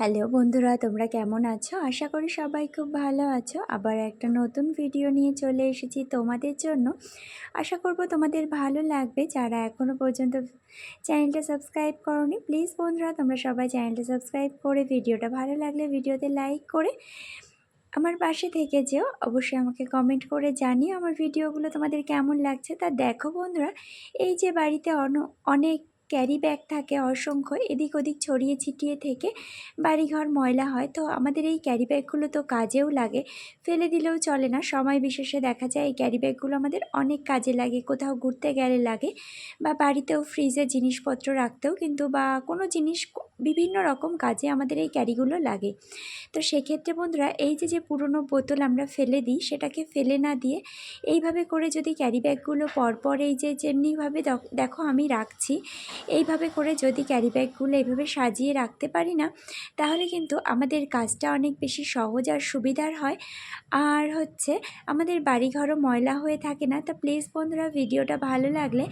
Hello বন্ধুরা, তোমরা কেমন আছো? আশা করি সবাই খুব ভালো আছো। আবার একটা নতুন ভিডিও নিয়ে চলে এসেছি তোমাদের জন্য। আশা করব তোমাদের ভালো লাগবে। যারা এখনও পর্যন্ত চ্যানেলটা সাবস্ক্রাইব করনি প্লিজ বন্ধুরা, তোমরা সবাই চ্যানেলটা সাবস্ক্রাইব করে ভিডিওটা ভালো লাগলে ভিডিওতে লাইক করে আমার পাশে থেকে যেও। অবশ্যই আমাকে কমেন্ট করে জানিও আমার ভিডিওগুলো তোমাদের কেমন লাগছে। তা দেখো বন্ধুরা, এই যে বাড়িতে অনেক ক্যারি ব্যাগ থাকে অসংখ্য, এদিক ওদিক ছড়িয়ে ছিটিয়ে থেকে বাড়িঘর ময়লা হয়। তো আমাদের এই ক্যারি ব্যাগগুলো তো কাজেও লাগে, ফেলে দিলেও চলে না। সময় বিশেষে দেখা যায় এই ক্যারি ব্যাগগুলো আমাদের অনেক কাজে লাগে, কোথাও ঘুরতে গেলে লাগে বা বাড়িতেও ফ্রিজে জিনিসপত্র রাখতেও কিন্তু বা কোনো জিনিস বিভিন্ন রকম কাজে আমাদের এই ক্যারিগুলো লাগে। তো সেক্ষেত্রে বন্ধুরা, এই যে যে পুরনো বোতল আমরা ফেলে দিই, সেটাকে ফেলে না দিয়ে এইভাবে করে যদি ক্যারি ব্যাগগুলো পরপর এই যে, যেমনিভাবে দেখো আমি রাখছি, এইভাবে করে যদি ক্যারি ব্যাগগুলো এইভাবে সাজিয়ে রাখতে পারি না, তাহলে কিন্তু আমাদের কাজটা অনেক বেশি সহজ আর সুবিধার হয়। আর হচ্ছে আমাদের বাড়িঘরও ময়লা হয়ে থাকে না। তা প্লিজ বন্ধুরা, ভিডিওটা ভালো লাগলে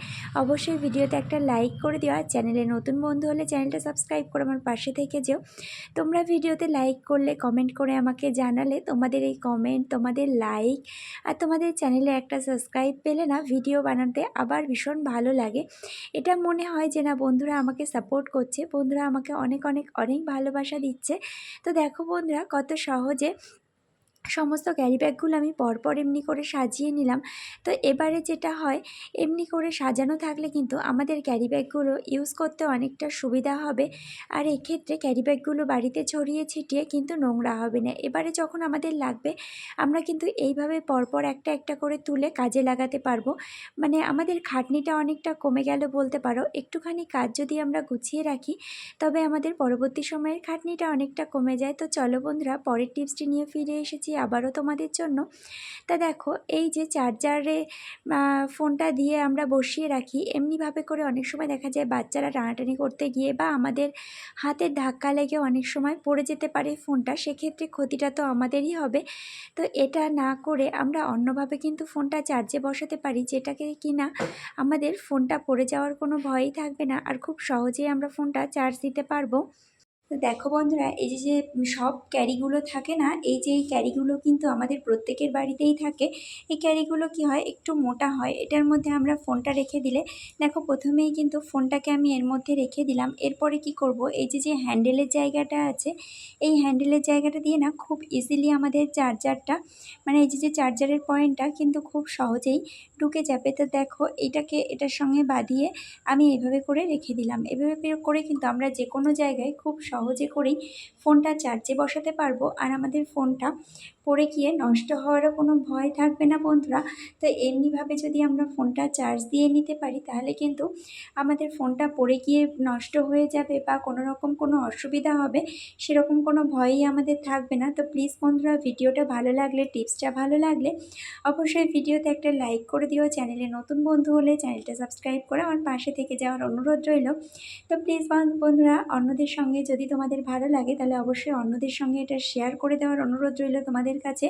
অবশ্যই ভিডিওতে একটা লাইক করে দিও। আর চ্যানেলে নতুন বন্ধু হলে চ্যানেলটা সাবস্ক্রাইব করে আমার পাশে থেকে যেও। তোমরা ভিডিওতে লাইক করলে কমেন্ট করে আমাকে জানালে। তোমাদের এই কমেন্ট তোমাদের লাইক আর তোমাদের চ্যানেলে একটা সাবস্ক্রাইব পেলে না ভিডিও বানাতে আবার ভীষণ ভালো লাগে। এটা মনে হয় যে না, বন্ধুরা আমাকে সাপোর্ট করছে। বন্ধুরা আমাকে অনেক অনেক অনেক ভালোবাসা দিচ্ছে। তো দেখো বন্ধুরা, কত সহজে সমস্ত ক্যারি ব্যাগগুলো আমি পরপর এমনি করে সাজিয়ে নিলাম। তো এবারে যেটা হয়, এমনি করে সাজানো থাকলে কিন্তু আমাদের ক্যারি ব্যাগগুলো ইউজ করতে অনেকটা সুবিধা হবে। আর এক্ষেত্রে ক্যারি ব্যাগগুলো বাড়িতে ছড়িয়ে ছিটিয়ে কিন্তু নোংরা হবে না। এবারে যখন আমাদের লাগবে, আমরা কিন্তু এইভাবে পরপর একটা একটা করে তুলে কাজে লাগাতে পারব। মানে আমাদের খাটনিটা অনেকটা কমে গেল বলতে পারো। একটুখানি কাজ যদি আমরা গুছিয়ে রাখি, তবে আমাদের পরবর্তী সময়ের খাটনিটা অনেকটা কমে যায়। তো চলো বন্ধুরা, পরের টিপসটি নিয়ে ফিরে এসেছি আবারও তোমাদের জন্য। তা দেখো, এই যে চার্জারে ফোনটা দিয়ে আমরা বসিয়ে রাখি, এমনিভাবে করে অনেক সময় দেখা যায় বাচ্চারা টানাটানি করতে গিয়ে বা আমাদের হাতের ধাক্কা লেগে অনেক সময় পড়ে যেতে পারে ফোনটা সেক্ষেত্রে ক্ষতিটা তো আমাদেরই হবে। তো এটা না করে আমরা অন্যভাবে কিন্তু ফোনটা চার্জে বসাতে পারি, যেটাকে কিনা আমাদের ফোনটা পড়ে যাওয়ার কোনো ভয়ই থাকবে না। আর খুব সহজেই আমরা ফোনটা চার্জ দিতে পারব। তো দেখো বন্ধুরা, এই যে যে সব ক্যারিগুলো থাকে না, এই যে, এই ক্যারিগুলো কিন্তু আমাদের প্রত্যেকের বাড়িতেই থাকে। এই ক্যারিগুলো কি হয়? একটু মোটা হয়। এটার মধ্যে আমরা ফোনটা রেখে দিলে, দেখো প্রথমেই কিন্তু ফোনটাকে আমি এর মধ্যে রেখে দিলাম। এরপরে কি করব? এই যে যে হ্যান্ডেলের জায়গাটা আছে, এই হ্যান্ডেলের জায়গাটা দিয়ে না খুব ইজিলি আমাদের চার্জারটা মানে এই যে যে চার্জারের পয়েন্টটা কিন্তু খুব সহজেই ঢুকে যাবে। তো দেখো, এটাকে, এটার সঙ্গে বাঁধিয়ে আমি এভাবে করে রেখে দিলাম। এভাবে করে কিন্তু আমরা যে কোনো জায়গায় খুব সহজে করেই ফোনটা চার্জে বসাতে পারব। আর আমাদের ফোনটা পড়ে গিয়ে নষ্ট হওয়ারও কোনো ভয় থাকবে না বন্ধুরা। তো এমনিভাবে যদি আমরা ফোনটা চার্জ দিয়ে নিতে পারি, তাহলে কিন্তু আমাদের ফোনটা পড়ে গিয়ে নষ্ট হয়ে যাবে বা কোনো রকম কোনো অসুবিধা হবে, সেরকম কোনো ভয়ই আমাদের থাকবে না। তো প্লিজ বন্ধুরা, ভিডিওটা ভালো লাগলে টিপসটা ভালো লাগলে অবশ্যই ভিডিওতে একটা লাইক করে দিও। চ্যানেলে নতুন বন্ধু হলে চ্যানেলটা সাবস্ক্রাইব করে আমার পাশে থেকে যাওয়ার অনুরোধ রইল। তো প্লিজ বন্ধুরা, অন্যদের সঙ্গে যদি তোমাদের ভালো লাগে, তাহলে অবশ্যই অন্যদের সঙ্গে এটা শেয়ার করে দেওয়ার অনুরোধ রইল তোমাদের কাছে।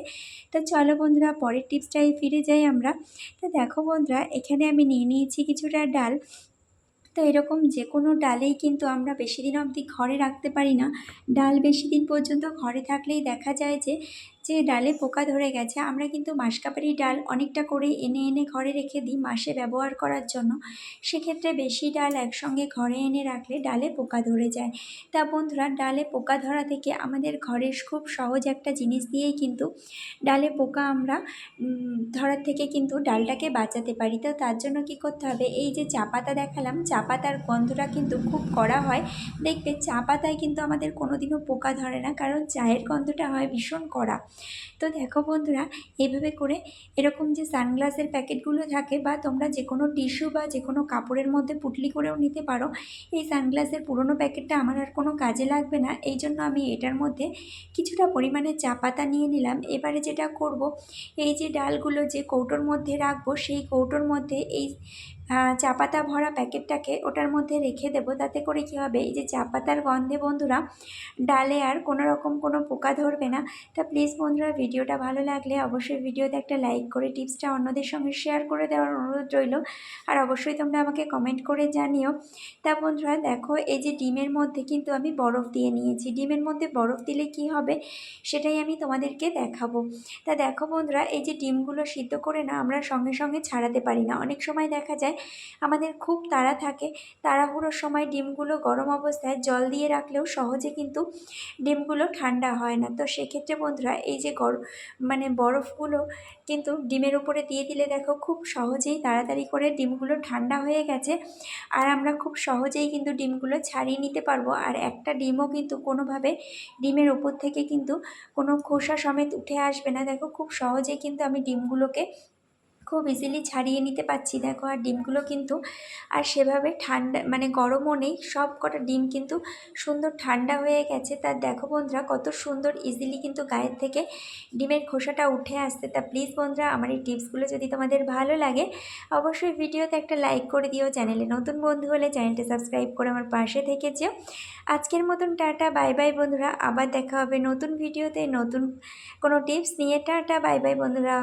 তো চলো বন্ধুরা, পরের টিপসটাই ফিরে যাই আমরা। তো দেখো বন্ধুরা, এখানে আমি নিয়ে নিয়েছি কিছুটা ডাল। তো এরকম যে কোনো ডালেই কিন্তু আমরা বেশি দিন অবধি ঘরে রাখতে পারি না। ডাল বেশি দিন পর্যন্ত ঘরে থাকলেই দেখা যায় যে যে ডালে পোকা ধরে গেছে, আমরা কিন্তু মাসকাবারি ডাল অনেকটা করে এনে এনে ঘরে রেখে দিই মাসে ব্যবহার করার জন্য। সেক্ষেত্রে বেশি ডাল একসঙ্গে ঘরে এনে রাখলে ডালে পোকা ধরে যায়। তা বন্ধুরা, ডালে পোকা ধরা থেকে আমাদের ঘরের খুব সহজ একটা জিনিস দিয়েই কিন্তু ডালে পোকা আমরা ধরার থেকে কিন্তু ডালটাকে বাঁচাতে পারি। তো তার জন্য কি করতে হবে? এই যে চা পাতা দেখালাম, চা পাতার গন্ধটা কিন্তু খুব কড়া হয়। দেখবে চা পাতায় কিন্তু আমাদের কোনোদিনও পোকা ধরে না, কারণ চায়ের গন্ধটা হয় ভীষণ কড়া। তো দেখো বন্ধুরা এইভাবে করে এরকম যে সানগ্লাসের প্যাকেটগুলো থাকে বা তোমরা যে কোনো টিস্যু বা যে কোনো কাপড়ের মধ্যে পুটলি করেও নিতে পারো, এই সানগ্লাসের পুরনো প্যাকেটটা আমার আর কোনো কাজে লাগবে না। এই জন্য আমি এটার মধ্যে কিছুটা পরিমাণে চা পাতা নিয়ে নিলাম। এবারে যেটা করব, এই যে ডালগুলো যে কৌটোর মধ্যে রাখব, সেই কৌটোর মধ্যে এই চা পাতা ভরা প্যাকেটটাকে ওটার মধ্যে রেখে দেবো। তাতে করে কী হবে, এই যে চা পাতার গন্ধে বন্ধুরা, ডালে আর কোনো রকম কোনো পোকা ধরবে না। তা প্লিজ বন্ধুরা, ভিডিওটা ভালো লাগলে অবশ্যই ভিডিওতে একটা লাইক করে টিপসটা অন্যদের সঙ্গে শেয়ার করে দেওয়ার অনুরোধ রইল। আর অবশ্যই তোমরা আমাকে কমেন্ট করে জানিও। তা বন্ধুরা, দেখো, এই যে ডিমের মধ্যে কিন্তু আমি বরফ দিয়ে নিয়েছি। ডিমের মধ্যে বরফ দিলে কি হবে, সেটাই আমি তোমাদেরকে দেখাবো। তা দেখো বন্ধুরা, এই যে ডিমগুলো সিদ্ধ করে না আমরা সঙ্গে সঙ্গে ছাড়াতে পারি না। অনেক সময় দেখা যায় আমাদের খুব তাড়া থাকে। তাড়াহুড়োর সময় ডিমগুলো গরম অবস্থায় জল দিয়ে রাখলেও সহজে কিন্তু ডিমগুলো ঠান্ডা হয় না। তো সেক্ষেত্রে বন্ধুরা, এই যে গর মানে বরফগুলো কিন্তু ডিমের উপরে দিয়ে দিলে দেখো খুব সহজেই তাড়াতাড়ি করে ডিমগুলো ঠান্ডা হয়ে গেছে। আর আমরা খুব সহজেই কিন্তু ডিমগুলো ছাড়িয়ে নিতে পারব। আর একটা ডিমও কিন্তু কোনোভাবে ডিমের ওপর থেকে কিন্তু কোনো খোসা সমেত উঠে আসবে না। দেখো খুব সহজেই কিন্তু আমি ডিমগুলোকে খুব ইজিলি ছাড়িয়ে নিতে পারছি। দেখো, আর ডিমগুলো কিন্তু, আর সেভাবে ঠান্ডা মানে গরমও নেই, সব কটা ডিম কিন্তু সুন্দর ঠান্ডা হয়ে গেছে। তার দেখো বন্ধুরা, কত সুন্দর ইজিলি কিন্তু গায়ের থেকে ডিমের খোসাটা উঠে আসছে। তা প্লিজ বন্ধুরা, আমার এই টিপসগুলো যদি তোমাদের ভালো লাগে, অবশ্যই ভিডিওতে একটা লাইক করে দিও। চ্যানেলে নতুন বন্ধু হলে চ্যানেলটা সাবস্ক্রাইব করে আমার পাশে থেকে যেও। আজকের মতন টাটা বাই বাই বন্ধুরা। আবার দেখা হবে নতুন ভিডিওতে, নতুন কোনো টিপস নিয়ে। টাটা বাই বাই বন্ধুরা।